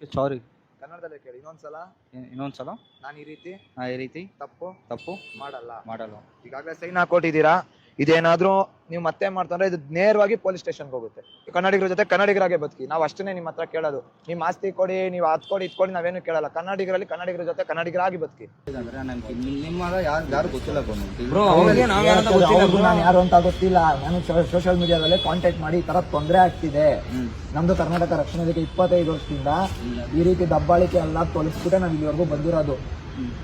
ಸಾರಿ ಕನ್ನಡದಲ್ಲೇ ಕೇಳಿ ಇನ್ನೊಂದ್ಸಲ? ಇನ್ನೊಂದ್ಸಲ? ನಾನು ಈ ರೀತಿ ಈ ರೀತಿ. ತಪ್ಪು ತಪ್ಪು. ಮಾಡಲ್ಲ. ಮಾಡಲ್ಲ. ಈಗಾಗಲೇ ಸೈನ್ ಹಾಕೊಟ್ಟಿದ್ದೀರಾ ಇದೇನಾದ್ರೂ ನೀವು ಮತ್ತೆ ಮಾಡ್ತಂದ್ರೆ ಇದು ನೇರವಾಗಿ ಪೊಲೀಸ್ ಸ್ಟೇಷನ್ಗೆ ಹೋಗುತ್ತೆ. ಕನ್ನಡಿಗರ ಜೊತೆ ಕನ್ನಡಿಗರಾಗೆ ಬದುಕಿ. ನಾವು ಅಷ್ಟನ್ನೇ ನಿಮ್ಮ ಹತ್ರ ಕೇಳೋದು. ನಿಮ್ಮ ಆಸ್ತಿ ಕೊಡಿ ನೀವು ಅದ್ ಕೊಡಿ ಇದ್ ಕೊಡಿ ನಾವೇನು ಕೇಳಲ್ಲ. ಕನ್ನಡಿಗರಲ್ಲಿ ಕನ್ನಡಿಗರ ಜೊತೆ ಕನ್ನಡಿಗರಾಗಿ ಬದುಕಿ. ಅಂದ್ರೆ ನನ್ಗೆ ನಿಮ್ಮ ಯಾರು ಯಾರು ಗೊತ್ತಿಲ್ಲ ಬ್ರೋ ಅವ್ರಿಗೆ ನಾವ್ ಯಾರಂತ ಗೊತ್ತಿಲ್ಲ ನಾನು ಯಾರು ಅಂತ ಗೊತ್ತಿಲ್ಲ. ನಾನು ಸೋಷಿಯಲ್ ಮೀಡಿಯಾದಲ್ಲಿ ಕಾಂಟ್ಯಾಕ್ಟ್ ಮಾಡಿ ಈ ತರ ತೊಂದರೆ ಆಗ್ತಿದೆ. ನಮ್ದು ಕರ್ನಾಟಕ ರಕ್ಷಣಾ ಇಪ್ಪತ್ತೈದು ವರ್ಷದಿಂದ ಈ ರೀತಿ ದಬ್ಬಾಳಿಕೆ ಎಲ್ಲ ತೊಲಗಿಸ್ಬಿಟ್ಟೆ ನಾವು ಇಲ್ಲಿವರೆಗೂ ಬಂದಿರೋದು.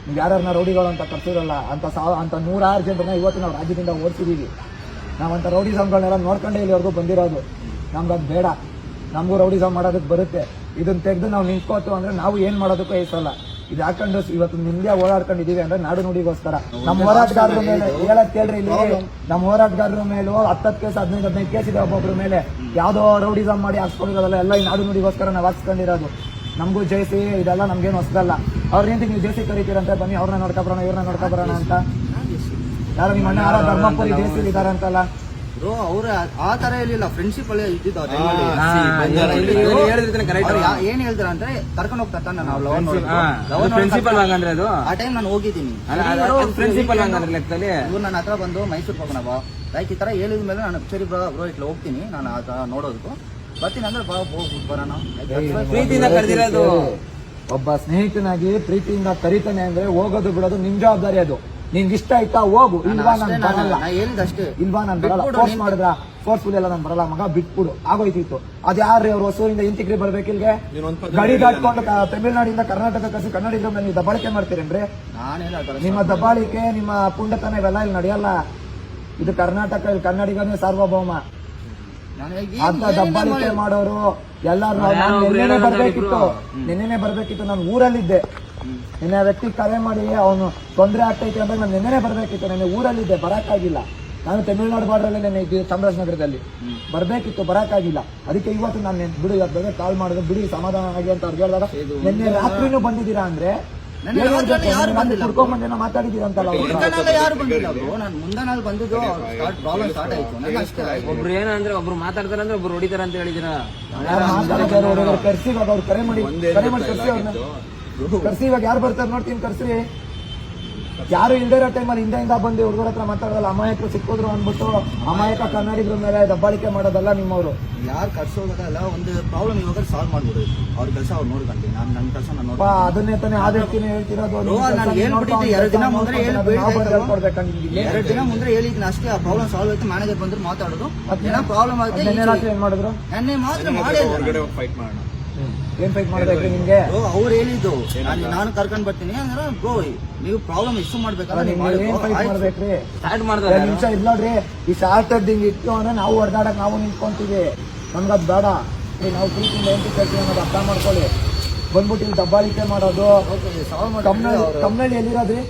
ನೀವು ಯಾರನ್ನ ರೌಡಿಗಳು ಅಂತ ಕರ್ತಿರಲ್ಲ ಅಂತ ಸಾವ ಅಂತ ನೂರಾರು ಜನರನ್ನ ಇವತ್ತು ನಾವು ರಾಜ್ಯದಿಂದ ಓಡಿಸಿದೀವಿ. ನಾವಂತ ರೌಡಿಸಮ್ಗಳನ್ನೆಲ್ಲ ನೋಡ್ಕೊಂಡೇ ಇಲ್ಲಿವರೆಗೂ ಬಂದಿರೋದು. ನಮ್ಗೆ ಅದು ಬೇಡ. ನಮಗೂ ರೌಡಿಸಮ್ ಮಾಡೋದಕ್ಕೆ ಬರುತ್ತೆ. ಇದನ್ನ ತೆಗೆದು ನಾವು ನಿಂತ್ಕೋತು ಅಂದ್ರೆ ನಾವು ಏನ್ ಮಾಡೋದಕ್ಕೂ ಇಸಲ್ಲ ಇದು ಹಾಕೊಂಡು ಇವತ್ತು ನಿಮ್ದೇ ಓಡಾಡ್ಕೊಂಡಿದೀವಿ ಅಂದ್ರೆ ನಾಡು ನುಡಿಗೋಸ್ಕರ. ನಮ್ಮ ಹೋರಾಟಗಾರರ ಮೇಲೆ ಹೇಳಕ್ ಕೇಳ್ರಿ ಇಲ್ಲಿ ನಮ್ಮ ಹೋರಾಟಗಾರರ ಮೇಲೂ ಹತ್ತತ್ತು ಕೇಸ್ ಹದಿನೈದು ಹದಿನೈದು ಕೇಸ್ ಇದೆ ಒಬ್ಬೊಬ್ಬರ ಮೇಲೆ. ಯಾವ್ದೋ ರೌಡಿಸಮ್ ಮಾಡಿ ಹಾಕ್ಸ್ಕೊಂಡಿರೋದಲ್ಲ ಎಲ್ಲ ಈ ನಾಡು ನುಡಿಗೋಸ್ಕರ ನಾವು ಹಾಕ್ಸ್ಕೊಂಡಿರೋದು. ನಮಗೂ ಜೈಸಿ ಇದೆಲ್ಲ ನಮ್ಗೇನು ಹೊಸದಲ್ಲ. ಅವ್ರ ನಿಂತು ನೀವು ಜೈಸಿ ಕರಿತೀರಂತೆ ಬನ್ನಿ ಅವ್ರನ್ನ ನೋಡ್ಕೊಬರೋಣ ಇವ್ರನ್ನ ನೋಡ್ಕೊಬರೋಣ ಅಂತ. ಯಾರು ನಿಮ್ಮ ಅಣ್ಣ ಯಾರೋ ಧರ್ಮಪುರಿ ಜೈಸಿ ಇದಾರೆ ಅಂತಲ್ಲ. ಬ್ರೋ ಅವ್ರ ಆ ತರ ಇಲ್ಲ ಫ್ರೆಂಡ್ಶಿಪ್ ಅಲ್ಲೇ. ಇದ್ದಿದ್ದು ಏನ್ ಹೇಳ್ತಾರ ಅಂದ್ರೆ ಕರ್ಕೊಂಡು ಹೋಗ್ತಾ ತಾನೆ ನಾವು ಲವ್ ಪ್ರಿನ್ಸಿಪಲ್ ಹಂಗಂದ್ರೆ ಅದು? ಆ ಟೈಮ್ ನಾನು ಹೋಗಿದ್ದೀನಿ. ಪ್ರಿನ್ಸಿಪಲ್ ಹಂಗಂದ್ರೆ ಲೆಕ್ಕದಲ್ಲಿ? ಇವ್ರು ನನ್ನ ಹತ್ರ ಬಂದು ಮೈಸೂರು ಹೋಗೋಣ ಲೈಕ್ ಈ ತರ ಹೇಳಿದ ಮೇಲೆ ನಾನು ಸರಿ ಬ್ರೋ ಬ್ರೋ ಇಟ್ಲ ಹೋಗ್ತೀನಿ. ನಾನು ಆ ತರ ನೋಡೋದಕ್ಕೂ. ಬರ್ತೀನಿ ಅಂದ್ರೆ ಬಾ ಹೋಗ್ಬಿಟ್ಟು ಬರೋಣ. ಪ್ರೀತಿಯಿಂದ ಕರೆದಿರೋದು. ಒಬ್ಬ ಸ್ನೇಹಿತನಾಗಿ ಪ್ರೀತಿಯಿಂದ ಕರಿತಾನೆ ಅಂದ್ರೆ ಹೋಗೋದು ಬಿಡೋದು ನಿಮ್ ಜವಾಬ್ದಾರಿ ಅದು. ನಿನ್ಗೆ ಇಷ್ಟ ಆಯ್ತಾ ಹೋಗು. ಇಲ್ವಾ ನಾನು ಬರಲ್ಲ. ಇಲ್ವಾ ನಾನು ಬರಲ್ಲ. ಫೋರ್ಸ್ ನೀನ್- ಮಾಡಿದ್ರ? ಫೋರ್ಸ್ಫುಲ್ ಎಲ್ಲ ನಾನು ಬರಲ್ಲ. ಮಗ ಬಿಟ್ಬಿಡು. ಆಗೋಯ್ತಿತ್ತು. ಅದ್ ಯಾರ್ರಿ ಅವ್ರು ಹೊಸೂರಿಂದ ಇಂತಿಗ್ರಿ ಬರ್ಬೇಕಿಲ್ಗೆ ಗಡಿ ದಾಟ್ಕೊಂಡು ತಮಿಳ್ನಾಡಿಂದ ಕರ್ನಾಟಕ ಕಸಿ ಕನ್ನಡಿಗರ ಮೇಲೆ ನೀವು ದಬ್ಬಾಳಿಕೆ ಮಾಡ್ತೀರೇನ್ರಿ ನಿಮ್ಮ ದಬ್ಬಾಳಿಕೆ ನಿಮ್ಮ ಪುಂಡತನ ಇವೆಲ್ಲ ಇಲ್ಲಿ ನಡೆಯಲ್ಲ. ಇದು ಕರ್ನಾಟಕ ಇಲ್ಲಿ ಕನ್ನಡಿಗನೇ ಸಾರ್ವಭೌಮ. ನಾನು ಅಂತ ದಬ್ಬಾಳಿಕೆ ಮಾಡಿ- ಮಾಡೋರು ಎಲ್ಲಾರು ನಾನು ನಿನ್ನೆನೆ ಬರ್ಬೇಕಿತ್ತು. ನಿನ್ನೆನೆ ಬರ್ಬೇಕಿತ್ತು. ನಾನು ಊರಲ್ಲಿದ್ದೆ. ನಿನ್ನೆ ವ್ಯಕ್ತಿ ಕರೆ ಮಾಡಿ ಅವನು ತೊಂದರೆ ಆಗ್ತೈತೆ ಅಂದ್ರೆ ನಾನು ನಿನ್ನೆನೆ ಬರ್ಬೇಕಿತ್ತು. ನನ್ನ ಊರಲ್ಲಿದ್ದೆ ಬರಕ್ಕಾಗಿಲ್ಲ. ನಾನು ತಮಿಳುನಾಡು ಬಾರ್ಡ್ರಲ್ಲಿ ನೆನ್ನೆ ಇದ್ದೆ ಚಾಮರಾಜನಗರದಲ್ಲಿ. ಬರ್ಬೇಕಿತ್ತು ಬರಕ್ಕಾಗಿಲ್ಲ. ಅದಕ್ಕೆ ಇವತ್ತು ನಾನು ನೆನ್- ಬಿಡು ಇವತ್ತು ಕಾಲ್ ಮಾಡಿದ್ರೆ ಬಿಡಿ ಸಮಾಧಾನ ಆಗಿ ಅಂತ ಅವ್ರು ಹೇಳಿದಾಗ ನಿನ್ನೆ ರಾತ್ರಿನೂ ಬಂದಿದ್ದೀರಾ ಅಂದ್ರೆ ಯಾರು ಬಂದಿಲ್ಲ. ಯಾರು ಬಂದಿಲ್ಲ ನಾನು ಮುಂದೆ ಬಂದಿದ್ದು ಸ್ಟಾರ್ಟ್ ಪ್ರಾಬ್ಲಮ್ ಸ್ಟಾರ್ಟ್ ಆಯ್ತು. ನನ್ನ ಅಷ್ಟೇ ಒಬ್ರು ಏನಂದ್ರೆ ಒಬ್ರು ಮಾತಾಡ್ತಾರೆ ಅಂದ್ರೆ ಒಬ್ರು ಹೊಡಿತಾರೆ ಅಂತ ಹೇಳಿದಿರ ಕರ್ಸಿ ಇವಾಗ ಅವ್ರು ಕರೆ ಮಾಡಿ ಕರೆ ಮಾಡಿ ಕರ್ಸಿ ಅವ್ರನ್ನ ಕರ್ಸಿ ಇವಾಗ ಯಾರು ಬರ್ತಾರೆ ನೋಡ್ತೀನಿ ಕರ್ಸಿ ಯಾರು ಇಲ್ದೇ ಇರೋ ಟೈಮಲ್ಲಿ ಹಿಂದೆಯಿಂದ ಬಂದು ಹುಡುಗರ ಹತ್ರ ಮಾತಾಡೋದಲ್ಲ ಅಮಾಯಕರು ಸಿಕ್ಕೋದ್ರು ಅಂದ್ಬಿಟ್ಟು ಅಮಾಯಕ ಕನ್ನಡಿಗರ ಮೇಲೆ ದಬ್ಬಾಳಿಕೆ ಮಾಡೋದಲ್ಲ ನಿಮ್ಮವರು. ಯಾರು ಕಟ್ಸೋದಲ್ಲ ಒಂದು ಪ್ರಾಬ್ಲಮ್ ಇವಾಗ ಸಾಲ್ವ್ ಮಾಡ್ಬೋದು ಅವ್ರ ಕೆಲಸ ಅವ್ರು ನೋಡ್ಕೊಂತೀನಿ. ನಾನು ನನ್ನ ಕೆಲಸ ನಾನು ಅದನ್ನೇ ತಾನೇ ಆ ವ್ಯಕ್ತಿನೇ ಹೇಳ್ತಿರೋದು ನಾನು ಹೇಳ್ಬಿಟ್ಟಿದ್ದೆ, ಎರಡು ದಿನ ಮುಂದೆ? ಎರಡು ದಿನ ಮುಂದೆ ಹೇಳಿದ್ನ ಅಷ್ಟೇ ಆ ಪ್ರಾಬ್ಲಮ್ ಸಾಲ್ವ್ ಆಯ್ತು ಮ್ಯಾನೇಜರ್ ಬಂದ್ರು ಮಾತಾಡೋದು. ಏನೋ ಪ್ರಾಬ್ಲಮ್ ಆಗುತ್ತೆ ನೆನ್ನೆ ರಾತ್ರಿ ಏನ್ ಮಾಡಿದ್ರು? ನೆನ್ನೆ ಮಾತ್ರ ಮಾಡಿಲ್ಲ. ಏನ್ ಫೈಟ್ ಮಾಡ್ಬೇಕು ನಿಮ್ಗೆ? ಅವ್ರು ಹೇಳಿದ್ದು ನಾನು ನಾನು ಕರ್ಕೊಂಡ್ ಬರ್ತೀನಿ. ಅಂದ್ರೆ ಗೋ ನೀವು ಪ್ರಾಬ್ಲಮ್ ಇಶ್ಯೂ ಮಾಡ್ಬೇಕಲ್ಲ ಏನ್ ಫೈಟ್ ಮಾಡಿ ಮಾಡ್ಬೇಕ್ರಿ? ಸ್ಟಾರ್ಟ್ ಮಾಡ್ತಾರೆ ನಿಮಿಷ ಇದ್ ನೋಡ್ರಿ. ಈ ಶಾರ್ಟ್ ಹಿಂಗ್ ಇತ್ತು ಅಂದ್ರೆ ನಾವು ಹೊಡೆದಾಡಕ್ ನಾವು ನಿಂತ್ಕೊಂತೀವಿ. ನಮ್ಗದ್ ಬೇಡ. ನಾವು ಪ್ರೀತಿಯಿಂದ ಏನ್ ಕೇಳ್ತೀವಿ ಅನ್ನೋದು ಅರ್ಥ ಮಾಡ್ಕೊಳ್ಳಿ. ಬಂದ್ಬಿಟ್ಟು ಇಲ್ಲಿ ದಬ್ಬಾಳಿಕೆ ಮಾಡೋದು. ಕಮ್ನಳ್ಳಿ ಎಲ್ಲಿರೋದ್ರಿ?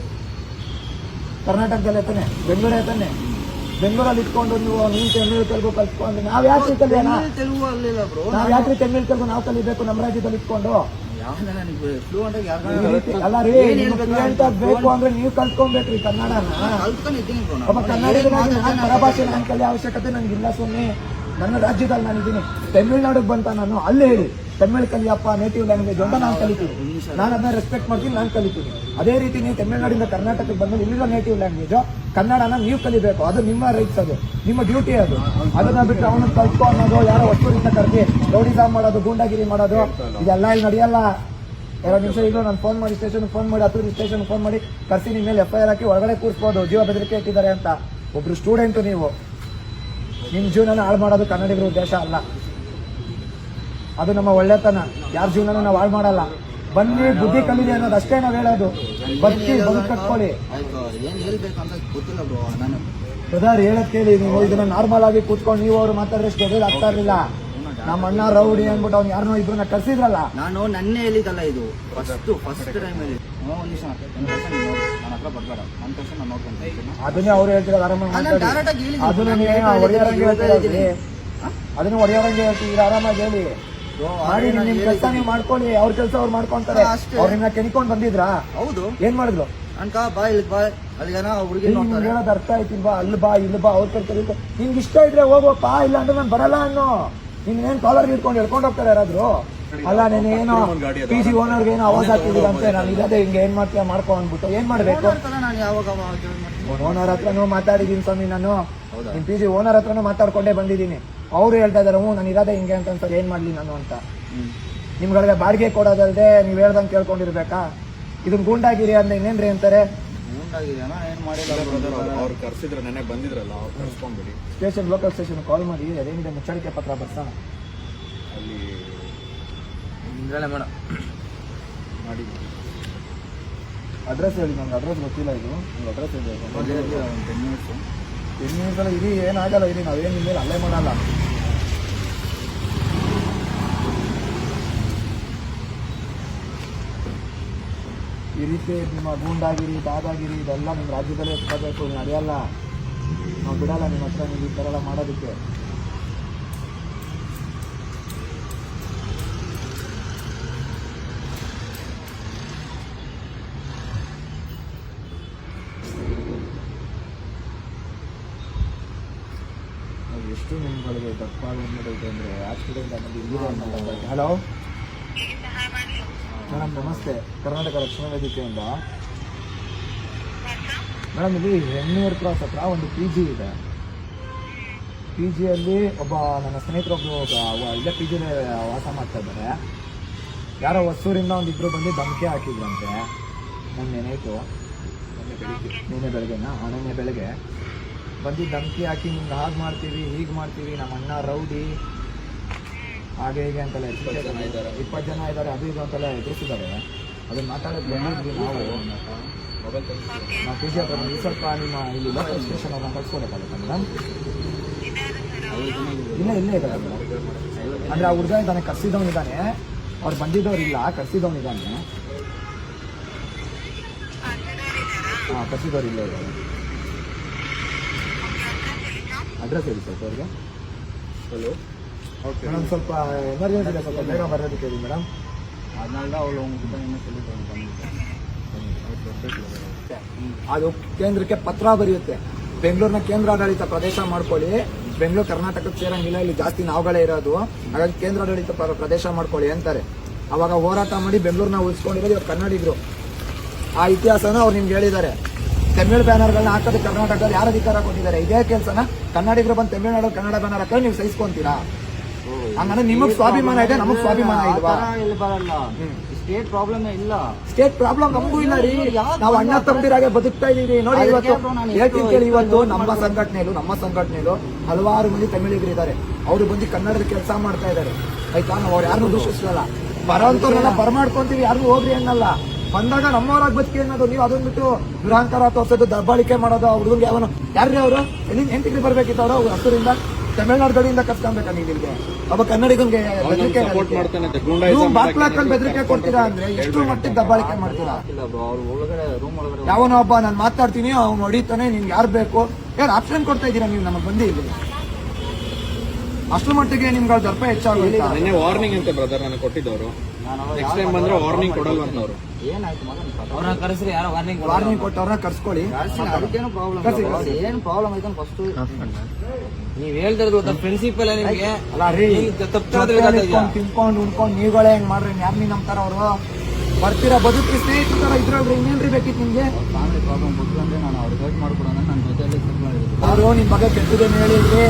ಕರ್ನಾಟಕದಲ್ಲಿ ಐತಾನೆ ಬೆಂಗಳೂರು ಐತಾನೆ ಬೆಂಗಳೂರಲ್ಲಿ ಇಟ್ಕೊಂಡು ನೀವು ನೀವು ತಮಿಳು ತೆಲುಗು ಕಲ್ತ್ಕೊಂಡು ನಾವ್ ಯಾತ್ರಿ ಕಲಿಯೋಣ ತೆಲುಗು ಅಲ್ಲಿಲ್ಲ ಬ್ರೋ. ನಾವ್ ಯಾಕ್ರಿ ತಮಿಳು ತೆಲುಗು ನಾವು ಕಲಿಬೇಕು ನಮ್ಮ ರಾಜ್ಯದಲ್ಲಿ ಇಟ್ಕೊಂಡು? ಫ್ಲೂಯೆಂಟ್ ಅಲ್ಲ ರೀ fluent ಆಗ್ ಬೇಕು ಅಂದ್ರೆ ನೀವು ಕಲ್ತ್ಕೊಂಡ್ಬೇಕ್ರಿ ಕನ್ನಡನ. ಒಬ್ಬ ಕನ್ನಡಿಗನಾಗಿ ನಾನು ಪರಭಾಷೆ ನಾನು ಕಲಿಯೋ ಅವಶ್ಯಕತೆ ನನಗಿಲ್ಲ ಸ್ವಾಮಿ ನನ್ನ ರಾಜ್ಯದಲ್ಲಿ ನಾನು ಇದ್ದೀನಿ. ತಮಿಳ್ನಾಡಿಗೆ ಬಂತ ನಾನು, ಅಲ್ಲೇ ಹೇಳಿ. ತಮಿಳ್ ಕಲಿಯಪ್ಪ ನೇಟಿವ್ ಲ್ಯಾಂಗ್ವೇಜ್ ಅಂತ ನಾನು ಕಲಿತೀನಿ. ನಾನು ಅದನ್ನ ರೆಸ್ಪೆಕ್ಟ್ ಮಾಡ್ತೀನಿ, ನಾನು ಕಲಿತೀನಿ. ಅದೇ ರೀತಿ ನೀವು ತಮಿಳ್ನಾಡಿಂದ ಕರ್ನಾಟಕಕ್ಕೆ ಬಂದ್ರೆ ಇಲ್ಲಿರೋ ನೇಟಿವ್ ಲ್ಯಾಂಗ್ವೇಜ್ ಕನ್ನಡನ ನೀವು ಕಲಿಬೇಕು. ಅದು ನಿಮ್ಮ ರೈಟ್ಸ್ ಅದು. ನಿಮ್ಮ ಡ್ಯೂಟಿ ಅದು. ಅದನ್ನ ಬಿಟ್ಟು ಅವನು ಕಲ್ತ್ಕೊ ಅನ್ನೋದು, ಯಾರೋ ವಸ್ತುವಿಂದ ಕರೆದಿ ರೌಡಿಸಮ್ ಮಾಡೋದು, ಗೂಂಡಾಗಿರಿ ಮಾಡೋದು, ಇದೆಲ್ಲ ಇಲ್ಲಿ ನಡೆಯಲ್ಲ. ಎರಡು ನಿಮಿಷ ಈಗಲೂ ನಾನು ಫೋನ್ ಮಾಡಿ ಸ್ಟೇಷನ್ ಫೋನ್ ಮಾಡಿ ಹತ್ತು ಸ್ಟೇಷನ್ ಫೋನ್ ಮಾಡಿ, ಕರ್ಸಿ ನಿಮ್ಮ ಮೇಲೆ ಎಫ್ ಹಾಕಿ ಒಳಗಡೆ ಕೂರಿಸ್ಬೋದು, ಜೀವ ಬೆದರಿಕೆ ಇಟ್ಟಿದ್ದಾರೆ ಅಂತ. ಒಬ್ರು ಸ್ಟೂಡೆಂಟು ನೀವು. ನಿಮ್ಮ ಜೀವನನ ಹಾಳು ಮಾಡೋದು ಕನ್ನಡಿಗರ ಉದ್ದೇಶ ಅಲ್ಲ. ಅದು ನಮ್ಮ ಒಳ್ಳೆತನ. ಯಾರ ಜೀವನನೂ ನಾವು ಹಾಳು ಮಾಡಲ್ಲ. ಬನ್ನಿ, ಬುದ್ಧಿ ಕಲಿದೆ ಅನ್ನೋದು ಅಷ್ಟೇ ನಾವು ಹೇಳೋದು. ಬದುಕಿ, ಬದುಕು ಕಟ್ಕೊಳ್ಳಿ. ಪ್ರಧಾನ ಹೇಳಕ್ ಕೇಳಿ ನೀವು. ಇದನ್ನ ನಾರ್ಮಲ್ ಆಗಿ ಕೂತ್ಕೊಂಡು ನೀವು ಅವ್ರು ಮಾತಾಡಿದ್ರೆ ಸ್ಟೆಬಲ್ ಆಗ್ತಾ ಇರಲಿಲ್ಲ. ನಮ್ಮ ಅಣ್ಣ ರೌಡಿ ಅಂದ್ಬಿಟ್ಟು ಅವ್ನು ಯಾರನ್ನೋ ಇಬ್ಬರನ್ನ ಕರ್ಸಿದ್ರಲ್ಲ. ನಾನು ನನ್ನೇ ಹೇಳಿದಲ್ಲ ಇದು. ಫಸ್ಟ್ ಫಸ್ಟ್ ಟೈಮ್ ಹೇಳಿ ಹತ್ರ ಬರ್ಬೇಡ. ನನ್ನ ಕೆಲಸ ನಾನು ನೋಡ್ಕೊಂತೀನಿ ಅದನ್ನೇ ಅವ್ರು ಹೇಳ್ತಿರೋದು ಆರಾಮಾಗಿ ಮಾತಾಡಿ. ಅದನ್ನ ನಾನು ನೀವು ಹೊಡೆಯೋರಂಗೆ ಹೇಳ್ತೀರಿ ಅದನ್ನ ಹೊಡೆಯೋರಂಗೆ ಆರಾಮಾಗಿ ಹೇಳಿ. ಮಾಡಿ ನಾನು ನಿಮ್ ಕೆಲಸ. ನೀವು ಮಾಡ್ಕೊಳ್ಳಿ. ಅವ್ರ ಕೆಲಸ ಅವ್ರು ಮಾಡ್ಕೊಂತಾರೆ. ಅಷ್ಟೇ. ಅವ್ರ ನಿನ್ನ ಬಂದಿದ್ರಾ? ಹೌದು. ಏನ್ ಮಾಡಿದ್ರು? ಅನ್ಕ ಬಾ ಇಲ್ಲಿ ಬಾ. ಅಲ್ಲಿಗನ ಹುಡುಗಿ ನಿಮ್ಗೆ ನೋಡ್ತಾರೆ. ಹೇಳೋದು ಅರ್ಥ ಆಯ್ತಿಲ್ವಾ? ಅಲ್ಲಿ ಬಾ ಇಲ್ಲಿ ಬಾ ಅವ್ರ ಕೆಲಸ ನಿಮ್ಗೆ ಇಷ್ಟ ಇದ್ರೆ ಹೋಗೋಪ್ಪ ಇಲ್ಲ ಅಂದ್ರೆ ನಾನು ಬರಲ್ಲ ಅನ್ನೋ. ನಿನ್ನೇನ್ ಕಾಲರ್ ಹಿಡ್ಕೊಂಡು ಎಳ್ಕೊಂಡು ಹೋಗ್ತಾರೆ ಯಾರಾದ್ರು? ಅಲ್ಲ ನೀನು ಏನೋ ಪಿ ಸಿ ಓನರ್ಗೆ ಏನೋ ಅವಾಜ್ ಹಾಕಿದ್ದೀರಂತೆ ನಾನು ಇಲ್ಲದೆ ಹಿಂಗೆ ಏನ್ ಮಾಡ್ತೀಯ ಮಾಡ್ಕೊ ಅಂದ್ಬಿಟ್ಟು. ಏನ್ ಮಾಡ್ಬೇಕು? ನಾನು ಯಾವಾಗ ಅವ ಮಾಡ್ತೀನಿ. ಓನರ್ ಹತ್ರನು ಮಾತಾಡಿದೀನಿ ಸ್ವಾಮಿ ನಾನು. ನಿಮ್ಮ ಪಿ ಸಿ ಓನರ್ ಹತ್ರನು ಮಾತಾಡ್ಕೊಂಡೇ ಬಂದಿದ್ದೀನಿ. ಅವ್ರು ಹೇಳ್ತಾ ಇದಾರೆ ಹ್ಞೂ ನಾನು ಇರೋದೇ ಹಿಂಗೆ ಅಂತ ಸರ್ ಏನ್ ಮಾಡ್ಲಿ ನಾನು ಅಂತ. ನಿಮ್ಗಳಿಗೆ ಬಾಡಿಗೆ ಕೊಡೋದಲ್ದೆ ನೀವ್ ಹೇಳ್ದಂಗೆ ಕೇಳ್ಕೊಂಡಿರ್ಬೇಕಾ? ಇದನ್ ಗುಂಡಾಗಿರಿ ಅಂದ್ರೆ ಇನ್ನೇನ್ರಿ ಅಂತಾರೆ? ಸ್ಟೇಷನ್ ಲೋಕಲ್ ಸ್ಟೇಷನ್ ಕಾಲ್ ಮಾಡಿ ಅದೇನಿದೆ ಮುಚ್ಚಳಿಕೆ ಪತ್ರ ಬರ್ತಾನೆ ಅಲ್ಲಿ ಹಿಂದ್ಗಡೆ ಮೇಡಮ್ ಮಾಡಿ ಅಡ್ರೆಸ್ ಹೇಳಿ ನಂಗೆ ಅಡ್ರೆಸ್ ಗೊತ್ತಿಲ್ಲ ಇದು. ನಿಮ್ಗೆ ಅಡ್ರೆಸ್ ಹೇಳಿ ಒಂದು ಟೆನ್ ಮಿನಿಟ್ಸು ಟೆನ್ ನಿಮಿಷದಲ್ಲಿ ಇರಿ ಏನಾಗಲ್ಲ ಇರಿ ನಾವೇನು ಇಲ್ಲ ಅಲ್ಲೇ ಮಾಡಲ್ಲ. ಈ ರೀತಿ ನಿಮ್ಮ ಗೂಂಡಾಗಿರಿ ದಾದಾಗಿರಿ ಇದೆಲ್ಲ ನಿಮ್ಮ ರಾಜ್ಯದಲ್ಲೇ ಎತ್ಕೋಬೇಕು ನಡೆಯಲ್ಲ ನಾವು ಬಿಡಲ್ಲ ನಿಮ್ಮ ಹತ್ರ ನೀವು ಈ ಥರ ಎಲ್ಲ ಮಾಡೋದಕ್ಕೆ ಅದು ಎಷ್ಟು ನಿಮ್ಗಳಿಗೆ ದಪ್ಪ ಬಂದ್ಬಿಟ್ಟೈತೆ ಅಂದರೆ ಆಕ್ಸಿಡೆಂಟ್ ಅನ್ನೋದು ಇಲ್ಲಿದೆ ಅನ್ನೋದು ಹಲೋ ಮೇಡಮ್ ನಮಸ್ತೆ ಕರ್ನಾಟಕ ರಕ್ಷಣಾ ವೇದಿಕೆಯಿಂದ ಮೇಡಮ್ ಇಲ್ಲಿ ಹೆಣ್ಣೂರು ಕ್ರಾಸ್ ಹತ್ರ ಒಂದು ಪಿ ಜಿ ಇದೆ. ಪಿ ಜಿಯಲ್ಲಿ ಒಬ್ಬ ನನ್ನ ಸ್ನೇಹಿತರೊಬ್ಬರು ಇಲ್ಲೇ ಪಿ ಜಿಲಿ ವಾಸ ಮಾಡ್ತಾ ಇದ್ದಾರೆ. ಯಾರೋ ಹೊಸೂರಿಂದ ಒಂದಿಬ್ರು ಬಂದು ಧಮಕಿ ಹಾಕಿದ್ರಂತೆ. ಮೊನ್ನೆ ನೈಟು ನಿನ್ನೆ ಬೆಳಗ್ಗೆನಾ? ನಿನ್ನೆ ಬೆಳಗ್ಗೆ. ಬಂದು ಧಮಕಿ ಹಾಕಿ ನಿಮ್ಗೆ ಹಾಗೆ ಮಾಡ್ತೀವಿ ಹೀಗೆ ಮಾಡ್ತೀವಿ ನಮ್ಮ ಅಣ್ಣ ರೌಡಿ ಹಾಗೆ ಹೀಗೆ ಅಂತೆಲ್ಲ ಇಪ್ಪತ್ತು ಜನ ಇದ್ದಾರೆ. ಅದು ಇದು ಅಂತೆಲ್ಲ ಎದುರಿಸಿದ್ದಾರೆ. ಅದನ್ನ ಮಾತಾಡೋದು ಬಂದಿದ್ವಿ ನಾವು. ನಾವು ಪಿ ಜಿ ಹತ್ರ. ಸ್ವಲ್ಪ ನಿಮ್ಮ ಇಲ್ಲಿ ಲೋಕಲ್ ಸ್ಟೇಷನ್ ಅವ್ರನ್ನ ಕಳ್ಸ್ಕೊಡಕ್ಕಾಗುತ್ತಾ ಮೇಡಮ್ ಇಲ್ಲ ಇಲ್ಲೇ ಇದ್ದಾರೆ ಮೇಡಮ್ ಅಂದರೆ ಆ ಹುಡುಗ ಇದ್ದಾನೆ ಕರ್ಸಿದವನಿದ್ದಾನೆ ಅವ್ರು ಬಂದಿದ್ದವ್ರಿಲ್ಲ ಕರ್ಸಿದವನಿದ್ದಾನೆ ಹಾಂ ಕರ್ಸಿದವ್ರು ಇಲ್ಲೇ ಇದ್ದಾರೆ. ಅಡ್ರೆಸ್ ಹೇಳಿ ಸರ್ ಅವ್ರಿಗೆ. ಹಲೋ ಓಕೆ ಮೇಡಮ್ ಸ್ವಲ್ಪ ಎಮರ್ಜೆನ್ಸಿ ಇದೆ ಸ್ವಲ್ಪ ಬೇಗ ಬರೋದಕ್ಕೆ ಹೇಳಿ ಮೇಡಮ್ ಅದನ್ನ ಅವಳು ಅದು ಕೇಂದ್ರಕ್ಕೆ ಪತ್ರ ಬರೆಯುತ್ತೆ. ಬೆಂಗಳೂರಿನ ಕೇಂದ್ರಾಡಳಿತ ಪ್ರದೇಶ ಮಾಡ್ಕೊಳ್ಳಿ. ಬೆಂಗಳೂರು ಕರ್ನಾಟಕಕ್ಕೆ ಸೇರಂಗಿಲ್ಲ ಇಲ್ಲಿ ಜಾಸ್ತಿ ನಾವುಗಳೇ ಇರೋದು. ಹಾಗಾಗಿ ಕೇಂದ್ರಾಡಳಿತ ಪ್ರ- ಪ್ರದೇಶ ಮಾಡ್ಕೊಳ್ಳಿ ಅಂತಾರೆ. ಅವಾಗ ಹೋರಾಟ ಮಾಡಿ ಬೆಂಗಳೂರನ್ನ ಉಳಿಸ್ಕೊಂಡಿರೋದು ಇವಾಗ ಕನ್ನಡಿಗರು. ಆ ಇತಿಹಾಸನ ಅವ್ರು ನಿಮ್ಗೆ ಹೇಳಿದ್ದಾರೆ. ತಮಿಳ್ ಬ್ಯಾನರ್ಗಳನ್ನ ಹಾಕೋದು ಕರ್ನಾಟಕದಲ್ಲಿ ಯಾರು ಅಧಿಕಾರ ಕೊಟ್ಟಿದ್ದಾರೆ? ಇದೇ ಕೆಲಸನ ಕನ್ನಡಿಗರು ಬಂದು ತಮಿಳ್ನಾಡು ಕನ್ನಡ ಬ್ಯಾನರ್ ಹಾಕೊಂಡು ನೀವು ಸಹಿಸ್ಕೊಂತೀರಾ? ಹಂಗಂದ್ರೆ ನಿಮಗ್ ಸ್ವಾಭಿಮಾನ ಇದೆ ನಮಗ್ ಸ್ವಾಭಿಮಾನ ಇಲ್ವಾ? ಇಲ್ಲಿ ಬರಲ್ಲ. ಸ್ಟೇಟ್ ಪ್ರಾಬ್ಲಮ್ ಇಲ್ಲ. ಸ್ಟೇಟ್ ಪ್ರಾಬ್ಲಮ್ ನಮಗೂ ಇಲ್ಲ ರೀ. ನಾವು ಅಣ್ಣ ತಮ್ಮದಿರಾಗೆ ಬದುಕ್ತಾ ಇದೀವಿ. ನೋಡಿ ಇವತ್ತು ಹೇಳ್ತೀನಿ ಕೇಳಿ ಇವತ್ತು ನಮ್ಮ. ಸಂಘಟನೆಯಲ್ಲೂ ನಮ್ಮ ಸಂಘಟನೆಯಲ್ಲೂ ಹಲವಾರು ಮಂದಿ ತಮಿಳಿಗರು ಇದ್ದಾರೆ. ಅವರು ಬಂದು ಕನ್ನಡದ ಕೆಲಸ ಮಾಡ್ತಾ ಇದ್ದಾರೆ. ಆಯ್ತಾ? ನಾವು ಅವ್ರು ಯಾರನ್ನೂ ದೂಷಿಸಲ್ಲ ಬರೋಂಥವ್ರನ್ನೆಲ್ಲ ಬರ್ಮಾಡ್ಕೊಂತೀವಿ ಯಾರಿಗೂ ಹೋಗ್ರಿ ಅನ್ನಲ್ಲ. ಬಂದಾಗ ನಮ್ಮವರಾಗಿ ಬದುಕಿ ಅನ್ನೋದು ನೀವು ಅದನ್ನ ಬಿಟ್ಟು ದುರಾಂಕಾರ ತೋರ್ಸೋದು ದಬ್ಬಾಳಿಕೆ ಮಾಡೋದು ಹುಡುಗಂಗೆ ಯಾವನು ಯಾರ್ರಿ ಅವರು? ಎಲ್ಲಿ ಎಂಟಿಗೆ ಬರ್ಬೇಕಿತ್ತು ಅವರು? ಹತ್ತರಿಂದ ತಮಿಳ್ನಾಡು ಗಡಿಯಿಂದ ಕರ್ಸ್ಕೊಬೇಕಾ ನೀವು ನಿಮ್ಗೆ ಒಬ್ಬ ಕನ್ನಡಿಗಂಗೆ ಬೆದರಿಕೆ ನೀವು ಬಾಕ್ಲ ಹಾಕೊಂಡು ಬೆದರಿಕೆ ಕೊಡ್ತೀರಾ ಅಂದ್ರೆ? ಎಷ್ಟು ಮಟ್ಟಿಗೆ ದಬ್ಬಾಳಿಕೆ ಮಾಡ್ತೀರಾ? ಇಲ್ಲ ಬ್ರೋ ಅವ್ರು ಒಳಗಡೆ ರೂಮ್ ಒಳಗಡೆ ಯಾವನೋ ಒಬ್ಬ ನಾನು ಮಾತಾಡ್ತೀನಿ ಅವ್ನು ಹೊಡಿತಾನೆ ನಿಮ್ಗೆ ಯಾರು ಬೇಕು? ಯಾರು ಆಪ್ಷನ್ ಕೊಡ್ತಾ ಇದ್ದೀರಾ ನೀವು ನಮಗೆ ಬಂದಿ ಇಲ್ಲಿ? ಅಷ್ಟು ಮಟ್ಟಿಗೆ ನಿಮ್ಗಳ ದರ್ಪ ಹೆಚ್ಚಾಗುತ್ತೆ ವಾರ್ನಿಂಗ್ ಅಂತ ಬ್ರದರ್ ನನಗೆ ಕೊಟ್ಟಿದ್ದವರು. ನಾನು ಅವಾಗ ನೆಕ್ಸ್ಟ್ ಟೈಮ್ ಬಂದ್ರೆ ವಾರ್ನಿಂಗ್ ಕೊಡಲ್ವಂತವ್ರು ಏನಾಯ್ತು ಮಗನ್ ಅವ್ರನ್ನ ಕರೆಸ್ರಿ ಯಾರೋ ವಾರ್ನಿಂಗ್ ವಾರ್ನಿಂಗ್ ಕೊಟ್ಟವ್ರನ್ನ ಕರ್ಸ್ಕೊಳ್ಳಿ. ಅದಕ್ಕೇನು ಪ್ರಾಬ್ಲಮ್ ಏನು ಪ್ರಾಬ್ಲಮ್ ಐತೆ ಫಸ್ಟ್ ನೀವ್ ಹೇಳ್ತಿರೋದು ಗೊತ್ತಾ? ಪ್ರಿನ್ಸಿಪಲ್ ನಿಮ್ಗೆ? ಅಲ್ಲ ರೀ. ತಿನ್ಕೊಂಡು ಉಣ್ಕೊಂಡು ನೀವುಗಳೇ ಹೆಂಗ್ ಮಾಡ್ರಿ? ಯಾರು ನೀ ನಂಬ್ತಾರ ಅವರು? ಬರ್ತೀರಾ? ಬದುಕಿ ಸ್ನೇಹಿತರ ತರ ಇದ್ರಲ್ರಿ ಇನ್ನೇನ್ರಿ ಬೇಕಿತ್ತು ನಿಮ್ಗೆ? ಫ್ಯಾಮಿಲಿ ಪ್ರಾಬ್ಲಮ್ ಗೊತ್ತು ಅಂದ್ರೆ ನಾನು ಅವ್ರಿಗೆ ಗೈಡ್ ಮಾಡ್ಕೊಡೋಣ. ನನ್ನ ಜೊತೆಯಲ್ಲಿ ಅವರು ನಿಮ್ ಬಗ್ಗೆ ಕೆಟ್ಟದೇನು ಹೇಳಿದ್ರಿ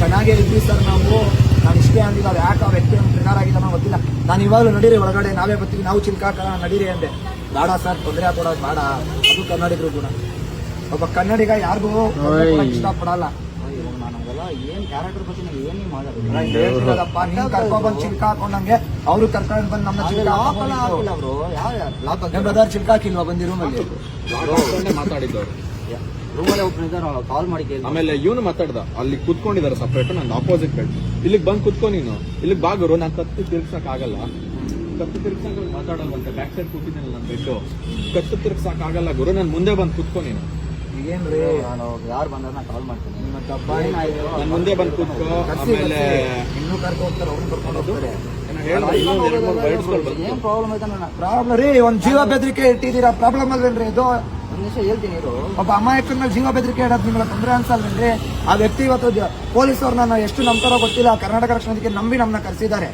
ಚೆನ್ನಾಗೇ ಇದ್ವಿ ಸರ್ ನಾವು. ನಾನು ಇಷ್ಟೇ ಅಂದಿಲ್ಲ ಅದು ಯಾಕೆ ಆ ವ್ಯಕ್ತಿ ಪ್ರಕಾರ ಆಗಿಲ್ಲ ನಾನು ಗೊತ್ತಿಲ್ಲ. ನಾನು ಇವಾಗಲೂ ನಡೀರಿ ಒಳಗಡೆ ನಾವೇ ಬರ್ತೀವಿ. ನಾವು ಚಿಲ್ಕಾಕ ನಡೀರಿ ಅಂದೆ. ಬೇಡ ಸರ್ ತೊಂದರೆ ಕೊಡೋದು ಬೇಡ. ಅದು ಕನ್ನಡಿಗರು ಕೂಡ. ಒಬ್ಬ ಕನ್ನಡಿಗ ಯಾರಿಗೂ ಇಷ್ಟಪಡಲ್ಲ. ಏನ್ ಕ್ಯಾರೆಕ್ಟರ್ ಬಗ್ಗೆ ಏನೇ ನೀನ್ ಕರ್ಕೊಂಡ್ ಬಂದ್ ಚಿಲ್ಕ ಹಾಕೊಂಡಂಗೆ ಅವ್ರು ಕರ್ಕೊಂಡ್ ಬಂದ್ ನಮ್ಮ ಚಿಲ್ಕ ಚಿಲ್ಕಾಕಿಲ್ವಾ ಬಂದಿರೋ ಹಾಕಿಲ್ಲ ಬ್ರೋ ಯಾವ ಬ್ರದರ್ ಚಿಲ್ಕ ಹಾಕಿಲ್ವಾ ಬಂದಿ ರೂಮಲ್ಲಿ? ಹಾಕೊಂಡೇ ಮಾತಾಡಿದ್ದವ್ರು ರೂಮಲ್ಲಿ ಒಬ್ಬರು ಇದ್ದಾರೆ ಕಾಲ್ ಮಾಡಿ ಕೇಳಿ ಆಮೇಲೆ ಇವನು ಮಾತಾಡ್ದ ಅಲ್ಲಿ ಕುತ್ಕೊಂಡಿದ್ದಾರೆ ಸಪ್ರೇಟ್ ನನ್ನ ಆಪೋಸಿಟ್ ಬೆಡ್ ಇಲ್ಲಿಗೆ ಬಂದು ಕುತ್ಕೊ ನೀನು. ಇಲ್ಲಿಗೆ ಬಾಗುರು ನಾನು ಕತ್ತು ತಿರ್ಗ್ಸಕ್ ಆಗಲ್ಲ ಕತ್ತು ತಿರ್ಗ್ಸಕ್ ಮಾತಾಡಲ್ವಂತೆ ಬ್ಯಾಕ್ ಸೈಡ್ ಕೂತಿದ್ದೀನಿ ನನ್ನ ಬೆಡ್ ಕತ್ತು ತಿರ್ಗ್ಸಕ್ ಆಗಲ್ಲ ಗುರು ನಾನು ಮುಂದೆ ಬಂದು ಕುತ್ಕೊ ನೀನು. ಏನ್ರಿ ನಾನು ಯಾರು ಬಂದ್ರೆ ನಾನು ಕಾಲ್ ಮಾಡ್ತೀನಿ. ನಿಮ್ಮ ದಬ್ಬಾಳಿ ನನ್ ಮುಂದೆ ಬಂದು ಕೂತ್ಕೋ ಆಮೇಲೆ. ಇನ್ನೂ ಕರ್ಕೊಂಡು ಹೋಗ್ತಾರೆ ಅವ್ರನ್ನ ಕರ್ಕೊಂಡು ಹೋಗ್ತಾರೆ. ಏನ್ ಪ್ರಾಬ್ಲಮ್ ಐತೆ ಪ್ರಾಬ್ಲಮ್ ರೀ ಒಂದ್ ಜೀವ ಬೆದರಿಕೆ ಇಟ್ಟಿದ್ದೀರಾ? ಪ್ರಾಬ್ಲಮ್ ಅಲ್ವೇನ್ರಿ ಇದು? ಒಂದ್ ಹೇಳ್ತೀನಿ ಇರು ಒಬ್ಬ ಅಮಾಯಕನ ಮೇಲೆ ಜೀವ ಬೆದರಿಕೆ ಇಡೋದು ನಿಮ್ಗೆ ತೊಂದರೆ ಅನ್ಸಲ್ವೇನ್ರಿ ಆ ವ್ಯಕ್ತಿ ಇವತ್ತು ಪೊಲೀಸವ್ರನ್ನ ಎಷ್ಟು ನಂಬ್ತಾರೋ ಗೊತ್ತಿಲ್ಲ ಕರ್ನಾಟಕ ರಕ್ಷಣಾ ವೇದಿಕೆ ನಂಬಿ ನಮ್ಮನ್ನ ಕರೆಸಿದ್ದಾರೆ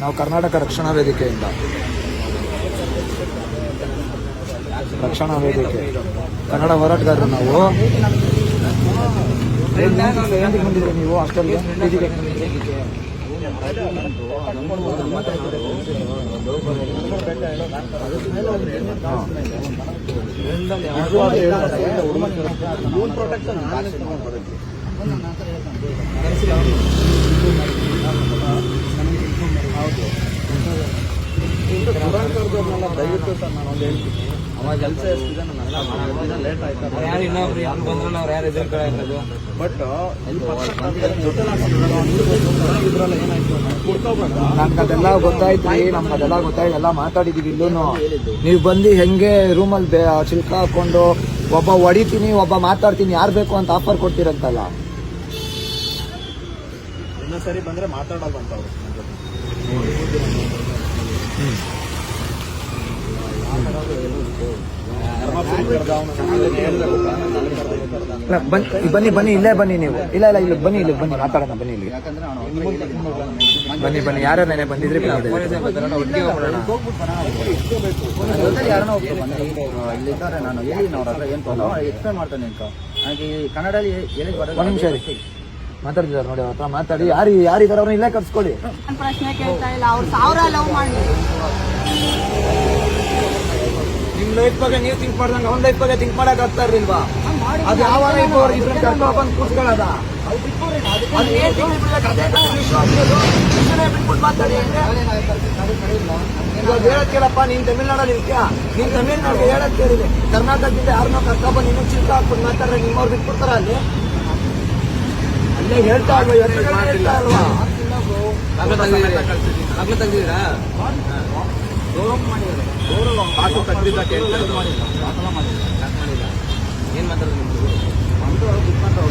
ನಾವು ಕರ್ನಾಟಕ ರಕ್ಷಣಾ ವೇದಿಕೆಯಿಂದ ರಕ್ಷಣಾ ವೇದಿಕೆ ಕನ್ನಡ ಹೋರಾಟಗಾರರು ನಾವು ಪ್ರೊಟೆಕ್ಷನ್ ಎಂದಿಗೆ ಬಂದಿದ್ರಿ ನೀವು ಹಾಸ್ಟೆಲ್ಗೆ ಪೀಜಿಗೆ ಅವ ಕೆಲಸ ಎಷ್ಟಿದೆ ನಾನು ಲೇಟ್ ಆಯ್ತಾ ಯಾರು ಇನ್ನೊಬ್ರು ಯಾರು ಬಂದ್ರಲ್ಲ ಅವ್ರು ಯಾರು ಎದುರು ಕಡೆ ಇರೋದು ಬಟ್ ಇದ್ರಲ್ಲ ಏನಾಯ್ತು ನಮ್ಗೆ ಅದೆಲ್ಲ ಗೊತ್ತಾಯ್ತು ನಮ್ಗೆ ಅದೆಲ್ಲ ಗೊತ್ತಾಯ್ತು ಎಲ್ಲ ಮಾತಾಡಿದೀವಿ ಇಲ್ಲೂ ನೀವು ಬಂದು ಹೆಂಗೆ ರೂಮಲ್ಲಿ ಚಿಲ್ಕ ಹಾಕೊಂಡು ಒಬ್ಬ ಹೊಡಿತೀನಿ ಒಬ್ಬ ಮಾತಾಡ್ತೀನಿ ಯಾರು ಬೇಕು ಅಂತ ಆಫರ್ ಕೊಡ್ತೀರಂತಲ್ಲ? ಸರಿ ಬಂದ್ರೆ ಮಾತಾಡೋದು ಅವ್ರು ಇಲ್ಲ, ಬನ್ನಿ ಬನ್ನಿ ಬನ್ನಿ ಇಲ್ಲೇ ಬನ್ನಿ ನೀವು. ಇಲ್ಲ ಇಲ್ಲ ಇಲ್ಲಿ ಬನ್ನಿ ಇಲ್ಲಿ ಬನ್ನಿ ಮಾತಾಡೋಣ ಬನ್ನಿ ಇಲ್ಲಿ. ಬನ್ನಿ ಬನ್ನಿ ಯಾರು ನೆನೆ ಬಂದಿದ್ರಿ ನಾನು ಎಕ್ಸ್ಪ್ಲೇನ್ ಮಾಡ್ತಾನೆ ಒಂದ್ ನಿಮಿಷ ಇರಿ. ಮಾತಾಡ್ತಿದ್ದಾರೆ ನೋಡಿ ಅವ್ರ ಹತ್ರ. ಮಾತಾಡಿ. ಯಾರು ಯಾರಿದ್ದಾರೆ ಅವ್ರನ್ನ ಇಲ್ಲೇ ಕರ್ಸ್ಕೊಳ್ಳಿ. ನಾನ್ ಪ್ರಶ್ನೆ ಕೇಳ್ತಾ ಇಲ್ಲ. ಅವ್ರು ಸಾವಿರ ಲವ್ ಮಾಡಿ ನಿಮ್ ಲೈಫ್ ಬಗ್ಗೆ ನೀವು ಥಿಂಕ್ ಮಾಡ್ದಂಗ ಅವ್ನ ಲೈಫ್ ಬಗ್ಗೆ ಥಿಂಕ್ ಮಾಡಕ್ ಆಗ್ತಾ ಇರ್ಲಿಲ್ವಾ? ಅದು ಯಾವ ಲೈಫ್ ಅವ್ರು ಕರ್ಕೊಂಡ್ ಬಂದು ಕೂತ್ಕೊಳ್ಳೋದ? ಬಿಟ್ಬಿಟ್ಟು ಮಾತಾಡಿ ಅಂದ್ರೆ. ಇವಾಗ ಹೇಳಕ್ ಕೇಳಪ್ಪ ನೀನ್ ತಮಿಳ್ನಾಡಲ್ಲಿ ಇರ್ತೀಯ? ನೀನ್ ತಮಿಳ್ನಾಡಿಗೆ ಹೇಳಕ್ ಕೇಳಿದೆ. ಕರ್ನಾಟಕದಿಂದ ಯಾರನ್ನೋ ಕರ್ಕೊಂಡ್ಬಂದು ಇನ್ನೂ ಚಿಲ್ಕ ಹಾಕ್ಬಿಟ್ಟು ಮಾತಾಡ್ರೆ ನಿಮ್ಮವ್ರು ಬಿಟ್ಬಿಡ್ತಾರ ಅಲ್ಲಿ. ಅಲ್ಲೇ ಹೇಳ್ತಾ ಮಕ್ಳು ತೆಗ್ದಿದ್ದೀರಾ ಏನ್ ಮಾತಾಡೋದು ನಿಮ್ದು?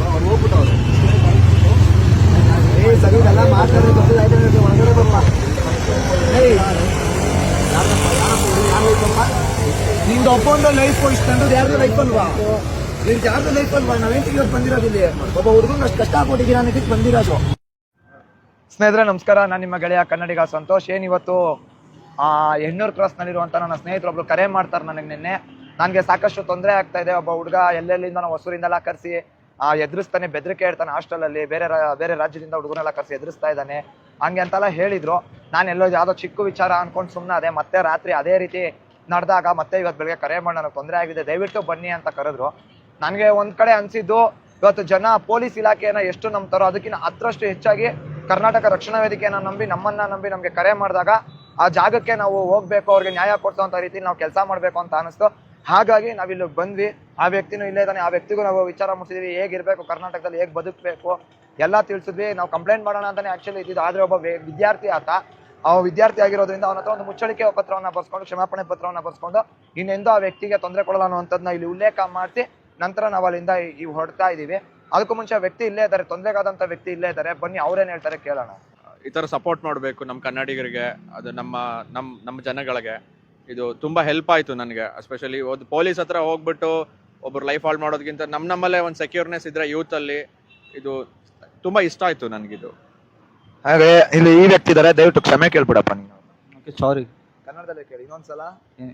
ಅವ್ರು ಹೋಗ್ಬಿಟ್ಟವ್ರು ಏ ಸರಿ ಮಾತಾಡೋದು ಗೊತ್ತಿಲ್ಲ ಒಳಗಡೆ ಬಪ್ಪ ಏಯ್ ಯಾರಪ್ಪ ಯಾರಪ್ಪ ಇದು? ಯಾರ್ life ಅಪ್ಪ? ನಿಂದು ಒಬ್ಬೊಂದು ಲೈಫ್ ಇಷ್ಟಂದು ಯಾರ್ದು ಲೈಫ್ ಅಲ್ವಾ? ನಿನ್ ಯಾರ್ದು ಅಲ್ವಾ? ನಾವೇನ್ ಇವತ್ತು ಬಂದಿರೋದು ಇಲ್ಲಿ. ಒಬ್ಬ ಹುಡುಗನ ಅಷ್ಟು ಕಷ್ಟ ಕೊಟ್ಟಿದ್ದೀರಾ ಅನ್ನೋದಕ್ಕೆ ಬಂದಿರೋದು. ಸ್ನೇಹಿತರೆ, ನಮಸ್ಕಾರ. ನಾನು ನಿಮ್ಮ ಗೆಳೆಯ ಕನ್ನಡಿಗ ಸಂತೋಷ್. ಏನ್ ಇವತ್ತು ಕ್ರಾಸ್ ನಲ್ಲಿರುವಂತ ನನ್ನ ಸ್ನೇಹಿತರೊಬ್ರು ಕರೆ ಮಾಡ್ತಾರೆ ನನಗೆ ನಿನ್ನೆ. ನನಗೆ ಸಾಕಷ್ಟು ತೊಂದರೆ ಆಗ್ತಾ ಇದೆ. ಒಬ್ಬ ಹುಡುಗ ಎಲ್ಲೆಲ್ಲಿಂದ ನಾವು ಹೊಸೂರಿಂದೆಲ್ಲ ಕರೆಸಿ ಎದುರಿಸ್ತಾನೆ, ಬೆದರಿಕೆ ಹೇಳ್ತಾನೆ ಹಾಸ್ಟೆಲ್ ಅಲ್ಲಿ ಬೇರೆ ಬೇರೆ ರಾಜ್ಯದಿಂದ ಹುಡುಗನೆಲ್ಲ ಕರೆಸಿ ಎದುರಿಸ್ತಾ ಇದ್ದಾನೆ. ಹಂಗೆ ಅಂತೆಲ್ಲ ಹೇಳಿದ್ರು. ನಾನು ಎಲ್ಲೋ ಯಾವುದೋ ಚಿಕ್ಕ ವಿಚಾರ ಅನ್ಕೊಂಡು ಸುಮ್ಮನೆ ಅದೇ, ಮತ್ತೆ ರಾತ್ರಿ ಅದೇ ರೀತಿ ನಡೆದಾಗ ಮತ್ತೆ ಇವತ್ತು ಬೆಳಗ್ಗೆ ಕರೆ ಮಾಡಿ ನನಗೆ ತೊಂದರೆ ಆಗಿದೆ. ದಯವಿಟ್ಟು ಬನ್ನಿ ಅಂತ ಕರೆದ್ರು. ನನಗೆ ಒಂದ್ ಕಡೆ ಅನ್ಸಿದ್ದು, ಇವತ್ತು ಜನ ಪೊಲೀಸ್ ಇಲಾಖೆಯನ್ನ ಎಷ್ಟು ನಂಬ್ತಾರೋ ಅದಕ್ಕಿಂತ ಹತ್ತರಷ್ಟು ಹೆಚ್ಚಾಗಿ ಕರ್ನಾಟಕ ರಕ್ಷಣಾ ವೇದಿಕೆಯನ್ನ ನಂಬಿ, ನಮ್ಮನ್ನ ನಂಬಿ ನಮ್ಗೆ ಕರೆ ಮಾಡಿದಾಗ ಆ ಜಾಗಕ್ಕೆ ನಾವು ಹೋಗ್ಬೇಕು, ಅವ್ರಿಗೆ ನ್ಯಾಯ ಕೊಡ್ಸೋಂತ ರೀತಿ ನಾವು ಕೆಲಸ ಮಾಡ್ಬೇಕು ಅಂತ ಅನಿಸ್ತು. ಹಾಗಾಗಿ ನಾವ್ ಇಲ್ಲಿ ಬಂದ್ವಿ. ಆ ವ್ಯಕ್ತಿನೂ ಇಲ್ಲೇ ಇದ್ದಾನೆ ಆ ವ್ಯಕ್ತಿಗೂ ನಾವು ವಿಚಾರ ಮುಟ್ಟಿದ್ವಿ ಹೇಗಿರ್ಬೇಕು, ಕರ್ನಾಟಕದಲ್ಲಿ ಹೇಗೆ ಬದುಕಬೇಕು, ಎಲ್ಲ ತಿಳಿಸಿದ್ವಿ. ನಾವು ಕಂಪ್ಲೇಂಟ್ ಮಾಡೋಣ ಅಂತಾನೆ ಆಕ್ಚುಲಿ ಇದ್ದಿದ್ದು. ಆದ್ರೆ ಒಬ್ಬ ವಿದ್ಯಾರ್ಥಿ ಆತ, ಆ ವಿದ್ಯಾರ್ಥಿ ಆಗಿರೋದ್ರಿಂದ ಅವನ ಹತ್ರ ಒಂದು ಮುಚ್ಚಳಿಕೆ ಪತ್ರವನ್ನ ಬರ್ಸ್ಕೊಂಡು, ಕ್ಷಮಾಪಣೆ ಪತ್ರವನ್ನ ಬರ್ಸ್ಕೊಂಡು, ಇನ್ನೆಂದೂ ಆ ವ್ಯಕ್ತಿಗೆ ತೊಂದರೆ ಕೊಡಲ್ಲ ಅನ್ನುವಂಥದ್ದನ್ನ ಇಲ್ಲಿ ಉಲ್ಲೇಖ ಮಾಡಿಸಿ ನಂತರ ನಾವು ಅಲ್ಲಿಂದ ಈ- ಹೊಡ್ತಾ ಇದೀವಿ. ಅದಕ್ಕೂ ಮುಂಚೆ ವ್ಯಕ್ತಿ ಇಲ್ಲೇ ಇದ್ದಾರೆ. ತೊಂದರೆಗಾದಂತ ವ್ಯಕ್ತಿ ಇಲ್ಲೇ ಇದ್ದಾರೆ. ಬನ್ನಿ ಅವ್ರೇನ್ ಹೇಳ್ತಾರೆ ಕೇಳೋಣ. ಈ ತರ ಸಪೋರ್ಟ್ ಮಾಡಬೇಕು ನಮ್ಮ ಕನ್ನಡಿಗರಿಗೆ ಅದು ನಮ್ಮ ನಮ್ಮ ನಮ್ಮ ಜನಗಳಿಗೆ. ಇದು ತುಂಬಾ ಹೆಲ್ಪ್ ಆಯ್ತು ನನಗೆ ಎಸ್ಪೆಷಲಿ ಒಂದು ಪೊಲೀಸ್ ಹತ್ರ ಹೋಗ್ಬಿಟ್ಟು ಒಬ್ರು ಲೈಫ್ ಹಾಲ್ ಮಾಡೋದಕ್ಕಿಂತ ನಮ್ಮ ನಮ್ಮಲ್ಲೇ ಒಂದು ಸೆಕ್ಯೂರ್ನೆಸ್ ಇದ್ರೆ ಯೂತ್ ಅಲ್ಲಿ ಇದು ತುಂಬಾ ಇಷ್ಟ ಆಯ್ತು ನನಗಿದು. ಹಾಗೆ ಇಲ್ಲಿ ಈ ವ್ಯಕ್ತಿ ಇದಾರೆ ದಯವಿಟ್ಟು ಕ್ಷಮೆ ಕೇಳ್ಬಿಡಪ್ಪ ನೀನು. ಸಾರಿ ಕನ್ನಡದಲ್ಲೇ ಕೇಳಿ ಇನ್ನೊಂದ್ಸಲ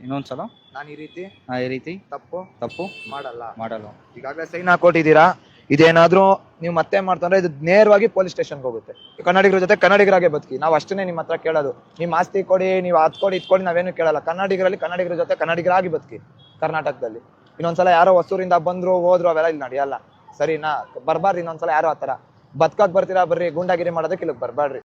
ಇನ್ನೊಂದ್ಸಲ? ನಾನು ಈ ರೀತಿ ನಾ ಈ ರೀತಿ? ತಪ್ಪು ತಪ್ಪು? ಮಾಡಲ್ಲ. ಮಾಡಲ್ಲ. ಈಗಾಗಲೇ ಸೈನ್ ಹಾಕೊಟ್ಟಿದ್ದೀರಾ? ಇದೇನಾದ್ರೂ ನೀವು ಮತ್ತೆ ಮಾಡ್ತಂದ್ರೆ ಇದು ನೇರವಾಗಿ ಪೊಲೀಸ್ ಸ್ಟೇಷನ್ಗೆ ಹೋಗುತ್ತೆ. ಕನ್ನಡಿಗರ ಜೊತೆ ಕನ್ನಡಿಗರಾಗೆ ಬದುಕಿ. ನಾವು ಅಷ್ಟೇ ನಿಮ್ಮ ಹತ್ರ ಕೇಳೋದು. ನಿಮ್ಮ ಆಸ್ತಿ ಕೊಡಿ ನೀವು ಅದ್ ಕೊಡಿ ಇದ್ ಕೊಡಿ ನಾವೇನು ಕೇಳಲ್ಲ. ಕನ್ನಡಿಗರಲ್ಲಿ ಕನ್ನಡಿಗರ ಜೊತೆ ಕನ್ನಡಿಗರಾಗಿ ಬದುಕಿ ಕರ್ನಾಟಕದಲ್ಲಿ. ಇನ್ನೊಂದ್ಸಲ ಯಾರೋ ಹೊಸೂರಿಂದ ಬಂದ್ರು ಹೋದ್ರು ಅವೆಲ್ಲ ಇಲ್ಲಿ ನಡೆಯಲ್ಲ. ಸರಿನಾ? ಬರ್ಬಾರ್ದು ಇನ್ನೊಂದ್ಸಲ ಯಾರೋ ಆತರ ಬದುಕಕ್ ಬರ್ತೀರಾ? ಬರ್ರಿ. ಗುಂಡಾಗಿರಿ ಮಾಡೋದಕ್ಕೆ ಇಲ್ಲಿ ಬರ್ಬಾರ್ರಿ